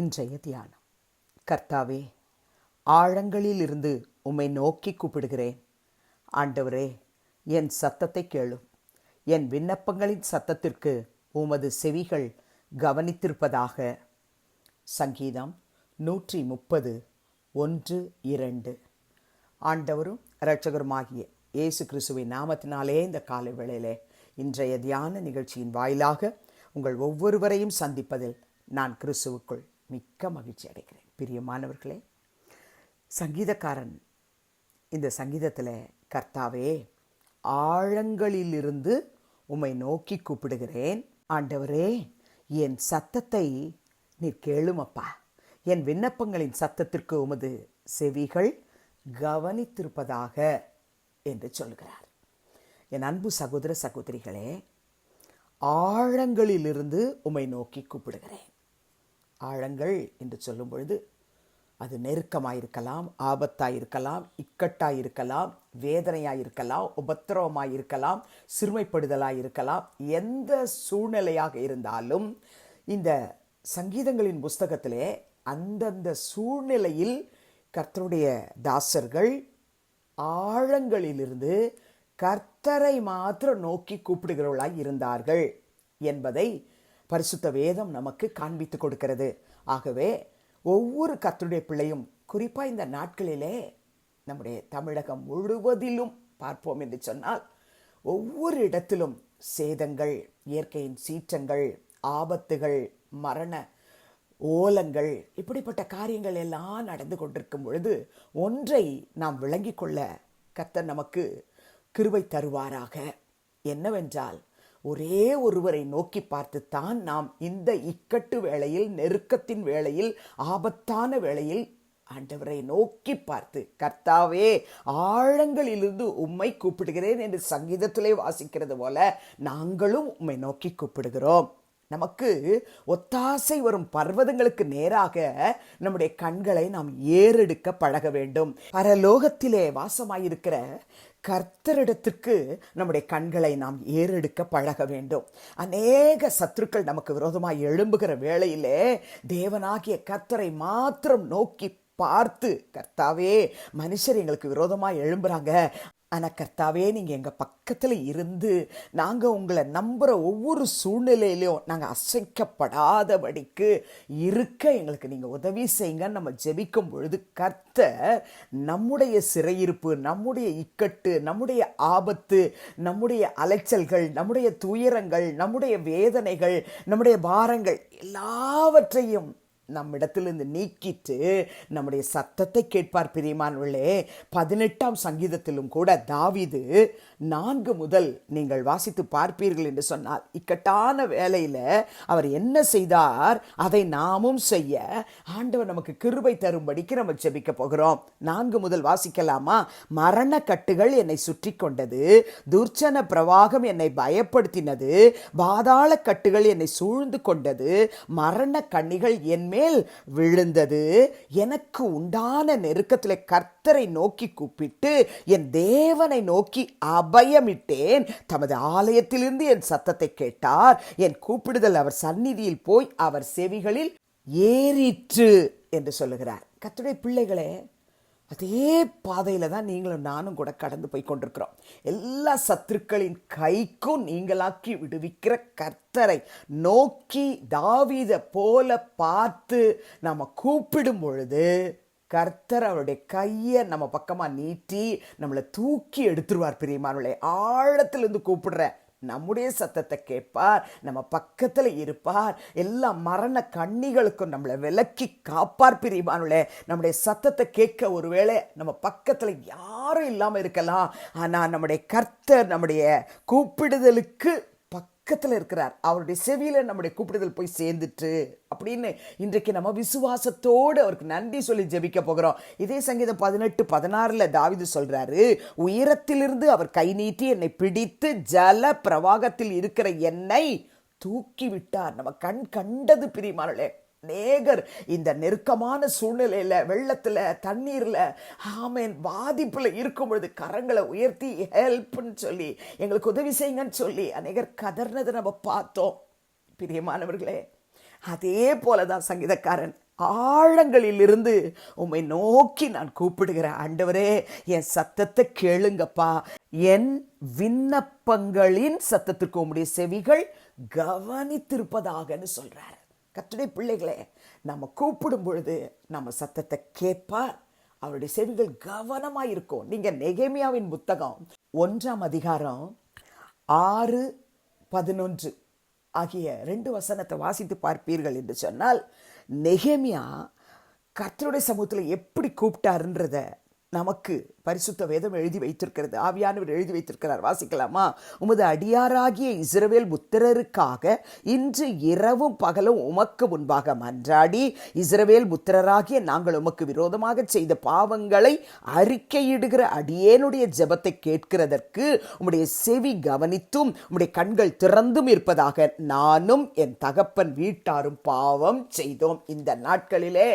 இன்றைய தியானம். கர்த்தாவே ஆழங்களில் இருந்து உம்மை நோக்கி கூப்பிடுகிறேன். ஆண்டவரே என் சத்தத்தை கேளும். என் விண்ணப்பங்களின் சத்தத்திற்கு உமது செவிகள் கவனித்திருப்பதாக. சங்கீதம் நூற்றி முப்பது ஒன்று இரண்டு. ஆண்டவரும் இரட்சகருமாகிய இயேசு கிறிஸ்துவின் நாமத்தினாலே இந்த காலை வேளையிலே இன்றைய தியான நிகழ்ச்சியின் வாயிலாக உங்கள் ஒவ்வொருவரையும் சந்திப்பதில் நான் கிறிஸ்துவுக்குள் மிக்க மகிழ்ச்சி அடைகிறேன். பிரியமானவர்களே சங்கீதக்காரன் இந்த சங்கீதத்தில் கர்த்தாவே ஆழங்களிலிருந்து உம்மை நோக்கி கூப்பிடுகிறேன். ஆண்டவரே என் சத்தத்தை நீர் கேளுமப்பா. என் விண்ணப்பங்களின் சத்தத்திற்கு உமது செவிகள் கவனித்திருப்பதாக என்று சொல்கிறார் என் அன்பு சகோதர சகோதரிகளே ஆழங்களிலிருந்து உம்மை நோக்கி கூப்பிடுகிறேன். ஆழங்கள் என்று சொல்லும் பொழுது அது நெருக்கமாயிருக்கலாம் ஆபத்தாயிருக்கலாம் இக்கட்டாயிருக்கலாம் வேதனையாயிருக்கலாம் உபத்திரவமாயிருக்கலாம் சிறுமைப்படுதலாயிருக்கலாம் எந்த சூழ்நிலையாக இருந்தாலும் இந்த சங்கீதங்களின் புஸ்தகத்திலே அந்தந்த சூழ்நிலையில் கர்த்தருடைய தாசர்கள் ஆழங்களிலிருந்து கர்த்தரை மாத்திரம் நோக்கி கூப்பிடுகிறவர்களாய் இருந்தார்கள் என்பதை பரிசுத்த வேதம் நமக்கு காண்பித்து கொடுக்கிறது. ஆகவே ஒவ்வொரு கத்துடைய பிள்ளையும் குறிப்பாக இந்த நாட்களிலே நம்முடைய தமிழகம் முழுவதிலும் பார்ப்போம் என்று சொன்னால் ஒவ்வொரு இடத்திலும் சேதங்கள் இயற்கையின் சீற்றங்கள் ஆபத்துகள் மரண ஓலங்கள் இப்படிப்பட்ட காரியங்கள் எல்லாம் நடந்து கொண்டிருக்கும் பொழுது ஒன்றை நாம் விளங்கிக் கொள்ள கத்தர் நமக்கு கிருவை தருவாராக. என்னவென்றால் ஒரே ஒருவரை நோக்கி பார்த்துத்தான் நாம் இந்த இக்கட்டு வேளையில் நெருக்கத்தின் வேளையில் ஆபத்தான வேளையில் ஆண்டவரை நோக்கி பார்த்து கர்த்தாவே ஆழங்களிலிருந்து உம்மை கூப்பிடுகிறேன் என்று சங்கீதத்திலே வாசிக்கிறது போல நாங்களும் உம்மை நோக்கி கூப்பிடுகிறோம். நமக்கு ஒத்தாசை வரும் பர்வதங்களுக்கு நேராக நம்முடைய கண்களை நாம் ஏறெடுக்க பழக வேண்டும். பரலோகத்திலே வாசமாயிருக்கிற கர்த்தரிடத்திற்கு நம்முடைய கண்களை நாம் ஏறெடுக்க பழக வேண்டும். அநேக சத்துருக்கள் நமக்கு விரோதமாக எழும்புகிற வேளையிலே தேவனாகிய கர்த்தரை மாத்திரம் நோக்கி பார்த்து கர்த்தாவே மனுஷர் எங்களுக்கு விரோதமாக எழும்புறாங்க. ஆனால் கர்த்தாவே நீங்கள் எங்கள் பக்கத்தில் இருந்து நாங்கள் உங்களை நம்புகிற ஒவ்வொரு சூழ்நிலையிலையும் நாங்கள் அசைக்கப்படாதபடிக்கு இருக்க எங்களுக்கு நீங்கள் உதவி செய்யுங்கன்னு நம்ம ஜெபிக்கும் பொழுது கர்த்தர் நம்முடைய சிறையிருப்பு நம்முடைய இக்கட்டு நம்முடைய ஆபத்து நம்முடைய அலைச்சல்கள் நம்முடைய துயரங்கள் நம்முடைய வேதனைகள் நம்முடைய பாரங்கள் எல்லாவற்றையும் நம்மிடத்திலிருந்து நீக்கிட்டு நம்முடைய சத்தத்தை கேட்பார் பிரியமானவர்களே. பதினெட்டாம் சங்கீதத்திலும் கூட தாவிது நான்கு முதல் நீங்கள் வாசித்து பார்ப்பீர்கள் என்று சொன்னார் இக்கட்டான வேலையில் அவர் என்ன செய்தார்? அதை நாமும் செய்ய ஆண்டவர் நமக்கு கிருபை தரும்படிக்கு நம்ம ஜெபிக்க போகிறோம். நான்கு முதல் வாசிக்கலாமா? மரண கட்டுகள் என்னை சுற்றி கொண்டது துர்ச்சன பிரவாகம் என்னை பயப்படுத்தினது பாதாள கட்டுகள் என்னை சூழ்ந்து கொண்டது மரண கண்ணிகள் என் மேல் விழுந்தது. எனக்கு உண்டான நெருக்கத்தில் கர்த்தரை நோக்கி கூப்பிட்டு என் தேவனை நோக்கி அபயமிட்டேன். தமது ஆலயத்திலிருந்து என் சத்தத்தை கேட்டார். என் கூப்பிடுதல் அவர் சந்நிதியில் போய் அவர் செவிகளில் ஏறிற்று என்று சொல்லுகிறார். கத்துடைய பிள்ளைகளே அதே பாதையில் தான் நீங்களும் நானும் கூட கடந்து போய் கொண்டிருக்கிறோம். எல்லா சத்துருக்களின் கைக்கும் நீங்களாக்கி விடுவிக்கிற கர்த்தரை நோக்கி தாவீதை போல பார்த்து நம்ம கூப்பிடும் பொழுது கர்த்தர் அவருடைய கையை நம்ம பக்கமாக நீட்டி நம்மளை தூக்கி எடுத்துருவார் பிரியமானவளை ஆழத்திலிருந்து கூப்பிடுற நம்முடைய சத்தத்தை கேட்பார் நம்ம பக்கத்தில் இருப்பார். எல்லா மரண கண்ணிகளுக்கும் நம்மளை விலக்கி காப்பார் பிரிவானுலே நம்முடைய சத்தத்தை கேட்க ஒருவேளை நம்ம பக்கத்தில் யாரும் இல்லாமல் இருக்கலாம். ஆனால் நம்முடைய கர்த்தர் நம்முடைய கூப்பிடுதலுக்கு பக்கத்தில் இருக்கிறார். அவருடைய செவியில் நம்முடைய கூப்பிடுதல் போய் சேர்ந்துட்டு அப்படின்னு இன்றைக்கு நம்ம விசுவாசத்தோடு அவருக்கு நன்றி சொல்லி ஜெபிக்க போகிறோம். இதே சங்கீதம் பதினெட்டு பதினாறுல தாவிது சொல்றாரு உயரத்திலிருந்து அவர் கை நீட்டி என்னை பிடித்து ஜல பிரவாகத்தில் இருக்கிற என்னை தூக்கி விட்டார் நம்ம கண் கண்டது பிரிமானே அநேகர் இந்த நெருக்கமான சூழ்நிலையில் வெள்ளத்தில் தண்ணீரில் ஆமேன் பாதிப்பில் இருக்கும் பொழுது கரங்களை உயர்த்தி ஹெல்ப்னு சொல்லி எங்களுக்கு உதவி செய்யுங்கன்னு சொல்லி அநேகர் கதர்னதை நம்ம பார்த்தோம். பிரியமானவர்களே அதே போல தான் சங்கீதக்காரன் ஆழங்களிலிருந்து உம்மை நோக்கி நான் கூப்பிடுகிறேன் ஆண்டவரே என் சத்தத்தை கேளுங்கப்பா. என் விண்ணப்பங்களின் சத்தத்திற்கு உம்முடைய செவிகள் கவனித்திருப்பதாகன்னு சொல்கிறார் கத்துடைய பிள்ளைகளே நம்ம கூப்பிடும் பொழுது நம்ம சத்தத்தை கேட்பார். அவருடைய செவிகள் கவனமாக இருக்கும். நீங்கள் நெகேமியாவின் புத்தகம் ஒன்றாம் அதிகாரம் ஆறு பதினொன்று ஆகிய ரெண்டு வசனத்தை வாசித்து பார்ப்பீர்கள் என்று சொன்னால் நெகேமியா கர்த்தருடைய சமூகத்தில் எப்படி கூப்பிட்டாருன்றத நமக்கு பரிசுத்த வேதம் எழுதி வைத்திருக்கிறது. ஆவியானவர் எழுதி வைத்திருக்கிறார். வாசிக்கலாமா? உமது அடியாராகிய இஸ்ரவேல் புத்திரருக்காக இன்று இரவும் பகலும் உமக்கு முன்பாக மன்றாடி இஸ்ரவேல் புத்திரராகிய நாங்கள் உமக்கு விரோதமாக செய்த பாவங்களை அறிக்கையிடுகிற அடியேனுடைய ஜெபத்தை கேட்கிறதற்கு உம்முடைய செவி கவனித்தும் உம்முடைய கண்கள் திறந்தும் இருப்பதாக நானும் என் தகப்பன் வீட்டாரும் பாவம் செய்தோம். இந்த நாட்களிலே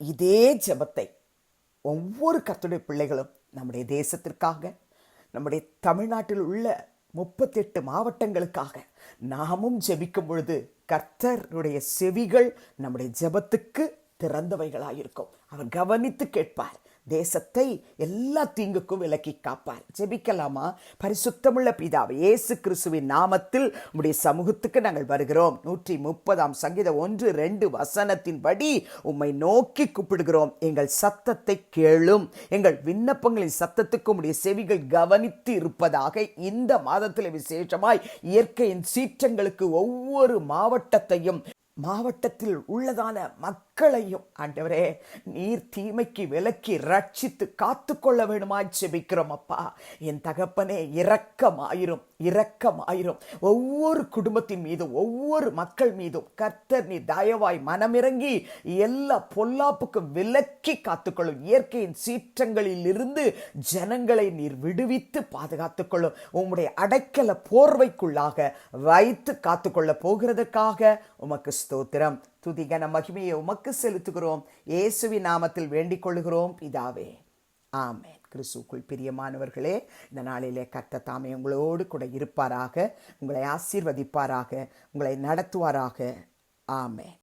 இதே ஜெபத்தை ஒவ்வொரு கத்துடைய பிள்ளைகளும் நம்முடைய தேசத்திற்காக நம்முடைய தமிழ்நாட்டில் உள்ள முப்பத்தெட்டு மாவட்டங்களுக்காக நாமும் ஜெபிக்கும் பொழுது கர்த்தருடைய செவிகள் நம்முடைய ஜெபத்துக்கு திறந்தவைகளாயிருக்கும். அவர் கவனித்து கேட்பார். தேசத்தை எல்லா தீங்குக்கும் விலக்கி காப்பார். ஜெபிக்கலாமா? பரிசுத்தமுள்ள பிதாவை இயேசு கிறிஸ்துவின் நாமத்தில் உம்முடைய சமூகத்துக்கு நாங்கள் வருகிறோம். நூற்றி முப்பதாம் சங்கீதம் ஒன்று ரெண்டு வசனத்தின்படி உம்மை நோக்கி கூப்பிடுகிறோம். எங்கள் சத்தத்தை கேளும். எங்கள் விண்ணப்பங்களின் சத்தத்துக்கு உம்முடைய செவிகள் கவனித்து இருப்பதாக இந்த மாதத்தில் விசேஷமாய் இயற்கையின் சீற்றங்களுக்கு ஒவ்வொரு மாவட்டத்தையும் மாவட்டத்தில் உள்ளதான மக்களையும் ஆண்டவரே நீர் தீமைக்கு விலக்கி ரட்சித்து காத்து கொள்ள வேணுமாய் செபிக்கிறோம் அப்பா. என் தகப்பனே இரக்கமாயிரும் இரக்கமாயிரும். ஒவ்வொரு குடும்பத்தின் மீதும் ஒவ்வொரு மக்கள் மீதும் கர்த்தர் நீ தயவாய் மனமிறங்கி எல்லா பொல்லாப்புக்கும் விலக்கி காத்துக்கொள்ளும். இயற்கையின் சீற்றங்களில் இருந்து ஜனங்களை நீர் விடுவித்து பாதுகாத்துக்கொள்ளும். உம்முடைய அடைக்கல போர்வைக்குள்ளாக வைத்து காத்துக்கொள்ள போகிறதற்காக உமக்கு ஸ்தோத்திரம். துதிகன மகிமையை உமக்கு செலுத்துகிறோம். இயேசுவி நாமத்தில் வேண்டிக் கொள்கிறோம் பிதாவே ஆமேன். கிறிஸ்துக்குள் பிரியமானவர்களே இந்த நாளிலே கர்த்த தாமே உங்களோடு கூட இருப்பாராக உங்களை ஆசீர்வதிப்பாராக உங்களை நடத்துவாராக. ஆமேன்.